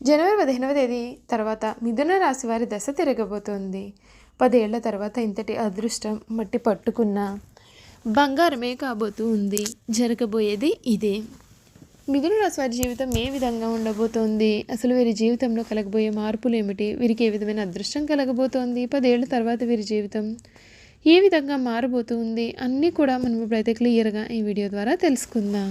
జనవరి పదిహేనవ తేదీ తర్వాత మిథున రాశి వారి దశ తిరగబోతోంది. పదేళ్ళ తర్వాత ఇంతటి అదృష్టం మట్టి పట్టుకున్న బంగారమే కాబోతూ ఉంది జరగబోయేది ఇదే. మిథున రాశి వారి జీవితం ఏ విధంగా ఉండబోతోంది? అసలు వీరి జీవితంలో కలగబోయే మార్పులు ఏమిటి? వీరికి ఏ విధమైన అదృష్టం కలగబోతోంది? పదేళ్ళ తర్వాత వీరి జీవితం ఏ విధంగా మారబోతుంది? అన్నీ కూడా మనం ఇప్పుడైతే క్లియర్గా ఈ వీడియో ద్వారా తెలుసుకుందాం.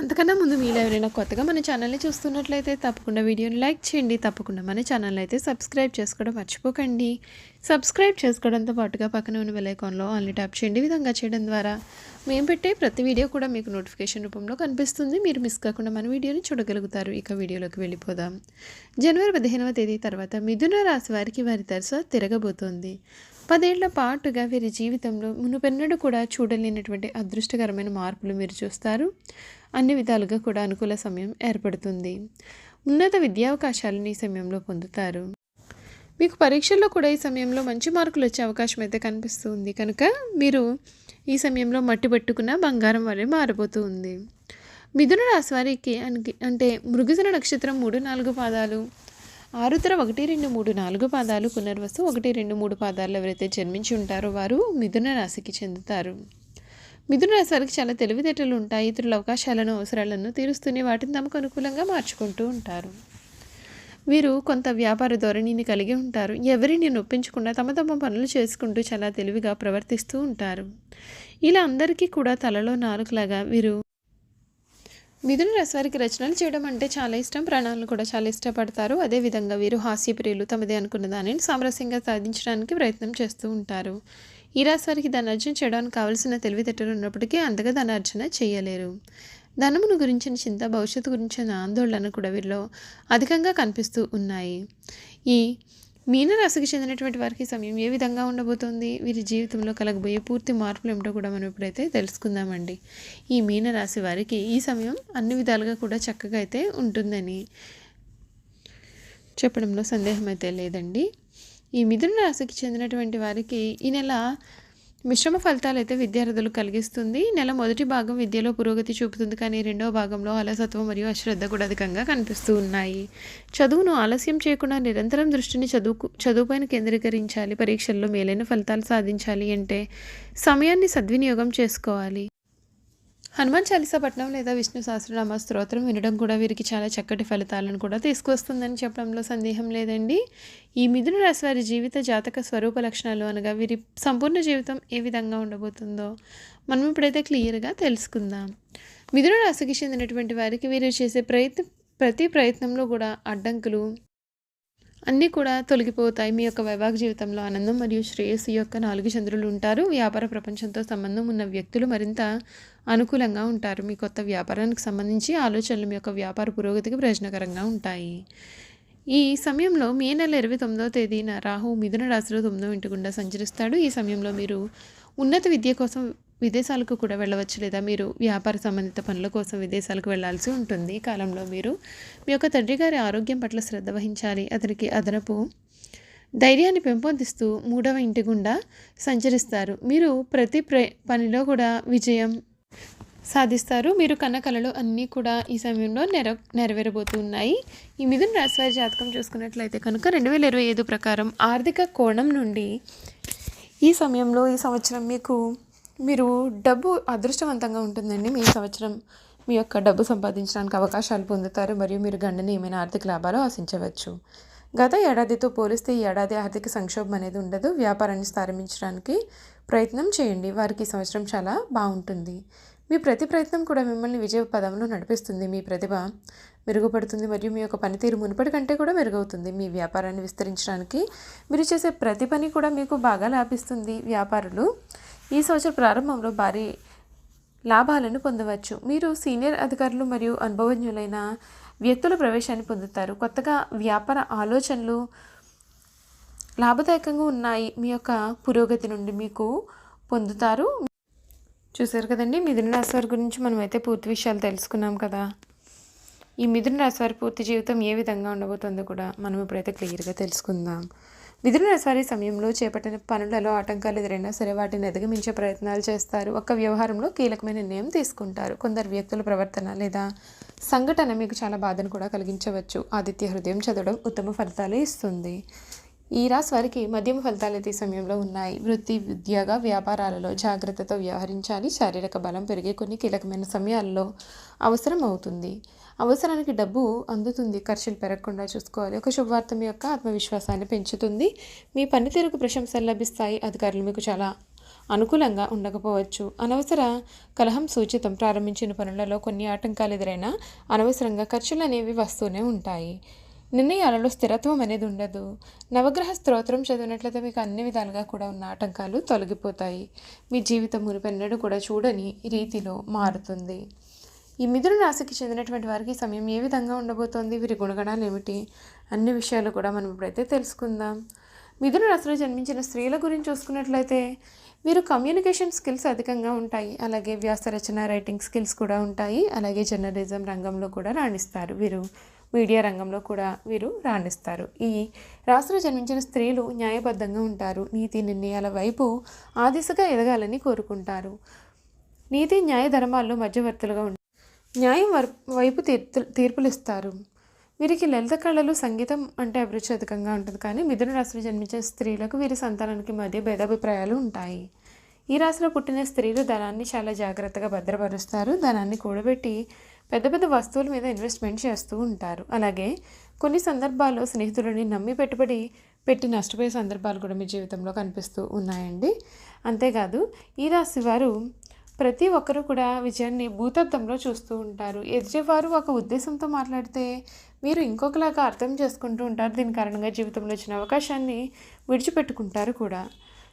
అంతకన్నా ముందు మీరు ఎవరైనా కొత్తగా మన ఛానల్ని చూస్తున్నట్లయితే తప్పకుండా వీడియోని లైక్ చేయండి. తప్పకుండా మన ఛానల్ అయితే సబ్స్క్రైబ్ చేసుకోవడం మర్చిపోకండి. సబ్స్క్రైబ్ చేసుకోవడంతో పాటుగా పక్కన ఉన్న వెలైకాన్లో ఆన్లీ ట్యాప్ చేయండి. విధంగా చేయడం ద్వారా మేము పెట్టే ప్రతి వీడియో కూడా మీకు నోటిఫికేషన్ రూపంలో కనిపిస్తుంది. మీరు మిస్ కాకుండా మన వీడియోని చూడగలుగుతారు. ఇక వీడియోలోకి వెళ్ళిపోదాం. జనవరి పదిహేనవ తేదీ తర్వాత మిథున రాశి వారికి వారి తరస తిరగబోతోంది. పదేళ్ళ పాటుగా వీరి జీవితంలో మునుపెన్నడూ కూడా చూడలేనటువంటి అదృష్టకరమైన మార్పులు మీరు చూస్తారు. అన్ని విధాలుగా కూడా అనుకూల సమయం ఏర్పడుతుంది. ఉన్నత విద్యావకాశాలను ఈ సమయంలో పొందుతారు. మీకు పరీక్షల్లో కూడా ఈ సమయంలో మంచి మార్కులు వచ్చే అవకాశం అయితే కనిపిస్తుంది. కనుక మీరు ఈ సమయంలో మట్టి పట్టుకున్న బంగారం వలె మారిపోతూ ఉంది. మిథున రాశి వారికి అంటే మృగజన నక్షత్రం మూడు నాలుగు పాదాలు ఆరుద్ర ఒకటి రెండు మూడు నాలుగు పాదాలు పునర్వసు ఒకటి రెండు మూడు పాదాలు ఎవరైతే జన్మించి ఉంటారో వారు మిథున రాశికి చెందుతారు. మిథున రాశి వారికి చాలా తెలివితేటలు ఉంటాయి ఇతరుల అవకాశాలను అవసరాలను తీరుస్తూనే వాటిని తమకు అనుకూలంగా మార్చుకుంటూ ఉంటారు. వీరు కొంత వ్యాపార ధోరణిని కలిగి ఉంటారు. ఎవరిని నొప్పించకుండా తమ తమ పనులు చేసుకుంటూ చాలా తెలివిగా ప్రవర్తిస్తూ ఉంటారు. ఇలా అందరికీ కూడా తలలో నాలుగులాగా వీరు మిథున రాశి వారికి రచనలు చేయడం అంటే చాలా ఇష్టం. ప్రాణాలను కూడా చాలా ఇష్టపడతారు. అదేవిధంగా వీరు హాస్యప్రియులు తమదే అనుకున్న దానిని సామరస్యంగా సాధించడానికి ప్రయత్నం చేస్తూ ఉంటారు. ఈ రాశివారికి ధనార్జన చేయడానికి కావలసిన తెలివితేటలు ఉన్నప్పటికీ అంతగా ధనార్జన చేయలేరు. ధనమును గురించిన చింత భవిష్యత్తు గురించిన ఆందోళన కూడా వీరిలో అధికంగా కనిపిస్తూ ఉన్నాయి. ఈ మీనరాశికి చెందినటువంటి వారికి సమయం ఏ విధంగా ఉండబోతోంది? వీరి జీవితంలో కలగబోయే పూర్తి మార్పులు ఏమిటో కూడా మనం ఇప్పుడైతే తెలుసుకుందామండి. ఈ మీనరాశి వారికి ఈ సమయం అన్ని విధాలుగా కూడా చక్కగా అయితే ఉంటుందని చెప్పడంలో సందేహం అయితే లేదండి. ఈ మిథున రాశికి చెందినటువంటి వారికి ఈ నెల మిశ్రమ ఫలితాలు అయితే విద్యార్థులు కలిగిస్తుంది. నెల మొదటి భాగం విద్యలో పురోగతి చూపుతుంది. కానీ రెండవ భాగంలో అలసత్వం మరియు అశ్రద్ధ కూడా అధికంగా కనిపిస్తూ ఉన్నాయి. చదువును ఆలస్యం చేయకుండా నిరంతరం దృష్టిని చదువుకు చదువుపైన కేంద్రీకరించాలి. పరీక్షల్లో మేలైన ఫలితాలు సాధించాలి అంటే సమయాన్ని సద్వినియోగం చేసుకోవాలి. హనుమాన్ చాలీసా పట్నం లేదా విష్ణు సహస్రనామ స్తోత్రం వినడం కూడా వీరికి చాలా చక్కటి ఫలితాలను కూడా తీసుకొస్తుందని చెప్పడంలో సందేహం లేదండి. ఈ మిథున రాశి వారి జీవిత జాతక స్వరూప లక్షణాలు అనగా వీరి సంపూర్ణ జీవితం ఏ విధంగా ఉండబోతుందో మనం ఇప్పుడైతే క్లియర్గా తెలుసుకుందాం. మిథున రాశికి చెందినటువంటి వారికి వీరు చేసే ప్రయత్న ప్రతి ప్రయత్నంలో కూడా అడ్డంకులు అన్నీ కూడా తొలగిపోతాయి. మీ యొక్క వైవాహిక జీవితంలో ఆనందం మరియు శ్రేయస్సు యొక్క నాలుగు చంద్రులు ఉంటారు. వ్యాపార ప్రపంచంతో సంబంధం ఉన్న వ్యక్తులు మరింత అనుకూలంగా ఉంటారు. మీ కొత్త వ్యాపారానికి సంబంధించి ఆలోచనలు మీ యొక్క వ్యాపార పురోగతికి ప్రయోజనకరంగా ఉంటాయి. ఈ సమయంలో మే నెల ఇరవై తొమ్మిదవ తేదీన రాహు మిథున రాశిలో తొమ్మిదో ఇంటి గుండా సంచరిస్తాడు. ఈ సమయంలో మీరు ఉన్నత విద్య కోసం విదేశాలకు కూడా వెళ్ళవచ్చు లేదా మీరు వ్యాపార సంబంధిత పనుల కోసం విదేశాలకు వెళ్ళాల్సి ఉంటుంది. ఈ కాలంలో మీరు మీ యొక్క తండ్రి గారి ఆరోగ్యం పట్ల శ్రద్ధ వహించాలి. అతనికి అదనపు ధైర్యాన్ని పెంపొందిస్తూ మూడవ ఇంటి గుండా సంచరిస్తారు. మీరు ప్రతి ప్ర పనిలో కూడా విజయం సాధిస్తారు. మీరు కన్న కళలు అన్నీ కూడా ఈ సమయంలో నెర నెరవేరబోతున్నాయి. ఈ మిథున రాశివారి జాతకం చూసుకున్నట్లయితే కనుక రెండు వేల ఇరవై ఐదు ప్రకారం ఆర్థిక కోణం నుండి ఈ సమయంలో ఈ సంవత్సరం మీకు మీరు డబ్బు అదృష్టవంతంగా ఉంటుందండి మీ సంవత్సరం మీ యొక్క డబ్బు సంపాదించడానికి అవకాశాలు పొందుతారు మరియు మీరు గండని ఏమైనా ఆర్థిక లాభాలు ఆశించవచ్చు. గత ఏడాదితో పోలిస్తే ఈ ఏడాది ఆర్థిక సంక్షోభం అనేది ఉండదు. వ్యాపారాన్ని స్థారంభించడానికి ప్రయత్నం చేయండి. వారికి ఈ సంవత్సరం చాలా బాగుంటుంది. మీ ప్రతి ప్రయత్నం కూడా మిమ్మల్ని విజయ పదంలో నడిపిస్తుంది. మీ ప్రతిభ మెరుగుపడుతుంది మరియు మీ యొక్క పనితీరు మునుపటి కంటే కూడా మెరుగవుతుంది. మీ వ్యాపారాన్ని విస్తరించడానికి మీరు చేసే ప్రతి పని కూడా మీకు బాగా లాభిస్తుంది. వ్యాపారులు ఈ సంవత్సర ప్రారంభంలో భారీ లాభాలను పొందవచ్చు. మీరు సీనియర్ అధికారులు మరియు అనుభవజ్ఞులైన వ్యక్తుల ప్రవేశాన్ని పొందుతారు. కొత్తగా వ్యాపార ఆలోచనలు లాభదాయకంగా ఉన్నాయి. మీ యొక్క పురోగతి నుండి మీకు పొందుతారు. చూసారు కదండి మిథున రాశి వారి గురించి మనం అయితే పూర్తి విషయాలు తెలుసుకున్నాం కదా. ఈ మిథున రాశి వారి పూర్తి జీవితం ఏ విధంగా ఉండబోతుందో కూడా మనం ఇప్పుడైతే క్లియర్గా తెలుసుకుందాం. మిథున రాశి సమయంలో చేపట్టిన పనులలో ఆటంకాలు ఎదురైనా సరే వాటిని అధిగమించే ప్రయత్నాలు చేస్తారు. ఒక వ్యవహారంలో కీలకమైన నిర్ణయం తీసుకుంటారు. కొందరు వ్యక్తుల ప్రవర్తన లేదా సంఘటన మీకు చాలా బాధను కూడా కలిగించవచ్చు. ఆదిత్య హృదయం చదవడం ఉత్తమ ఫలితాలు ఇస్తుంది. ఈ రాశి వారికి మధ్యమ ఫలితాలు అయితే సమయంలో ఉన్నాయి. వృత్తి ఉద్యోగ వ్యాపారాలలో జాగ్రత్తతో వ్యవహరించాలి. శారీరక బలం పెరిగే కొన్ని కీలకమైన సమయాల్లో అవసరం అవుతుంది. అవసరానికి డబ్బు అందుతుంది. ఖర్చులు పెరగకుండా చూసుకోవాలి. ఒక శుభవార్త మీ యొక్క ఆత్మవిశ్వాసాన్ని పెంచుతుంది. మీ పనితీరుకు ప్రశంసలు లభిస్తాయి. అధికారులు మీకు చాలా అనుకూలంగా ఉండకపోవచ్చు. అనవసర కలహం సూచితం. ప్రారంభించిన పనులలో కొన్ని ఆటంకాలు ఎదురైనా అనవసరంగా ఖర్చులు అనేవి వస్తూనే ఉంటాయి. నిర్ణయాలలో స్థిరత్వం అనేది ఉండదు. నవగ్రహ స్తోత్రం చదివినట్లయితే మీకు అన్ని విధాలుగా కూడా ఉన్న ఆటంకాలు తొలగిపోతాయి. మీ జీవితం మునిపెన్నడూ కూడా చూడని రీతిలో మారుతుంది. ఈ మిథున రాశికి చెందినటువంటి వారికి సమయం ఏ విధంగా ఉండబోతోంది? వీరి గుణగణాలు ఏమిటి? అన్ని విషయాలు కూడా మనం ఇప్పుడైతే తెలుసుకుందాం. మిథున రాశిలో జన్మించిన స్త్రీల గురించి చూసుకున్నట్లయితే వీరు కమ్యూనికేషన్ స్కిల్స్ అధికంగా ఉంటాయి. అలాగే వ్యాస రచన రైటింగ్ స్కిల్స్ కూడా ఉంటాయి. అలాగే జర్నలిజం రంగంలో కూడా రాణిస్తారు వీరు. మీడియా రంగంలో కూడా వీరు రాణిస్తారు. ఈ రాశిలో జన్మించిన స్త్రీలు న్యాయబద్ధంగా ఉంటారు. నీతి నిర్ణయాల వైపు ఆ దిశగా ఎదగాలని కోరుకుంటారు. నీతి న్యాయ ధర్మాల్లో మధ్యవర్తులుగా ఉంటారు న్యాయం వైపు తీర్పు తీర్పులు ఇస్తారు. వీరికి లలిత కళలు సంగీతం అంటే అభిరుచి అధికంగా ఉంటుంది. కానీ మిథున రాశిలో జన్మించిన స్త్రీలకు వీరి సంతానానికి మధ్య భేదాభిప్రాయాలు ఉంటాయి. ఈ రాశిలో పుట్టిన స్త్రీలు ధనాన్ని చాలా జాగ్రత్తగా భద్రపరుస్తారు. ధనాన్ని కూడబెట్టి పెద్ద పెద్ద వస్తువుల మీద ఇన్వెస్ట్మెంట్ చేస్తూ ఉంటారు. అలాగే కొన్ని సందర్భాల్లో స్నేహితులని నమ్మి పెట్టుబడి పెట్టి నష్టపోయే సందర్భాలు కూడా మీ జీవితంలో కనిపిస్తూ ఉన్నాయండి. అంతేకాదు ఈ రాశి వారు ప్రతి ఒక్కరూ కూడా విజయాన్ని భూతత్వంలో చూస్తూ ఉంటారు. ఎదిరేవారు ఒక ఉద్దేశంతో మాట్లాడితే మీరు ఇంకొకలాగా అర్థం చేసుకుంటూ ఉంటారు. దీని కారణంగా జీవితంలో వచ్చిన అవకాశాన్ని విడిచిపెట్టుకుంటారు కూడా.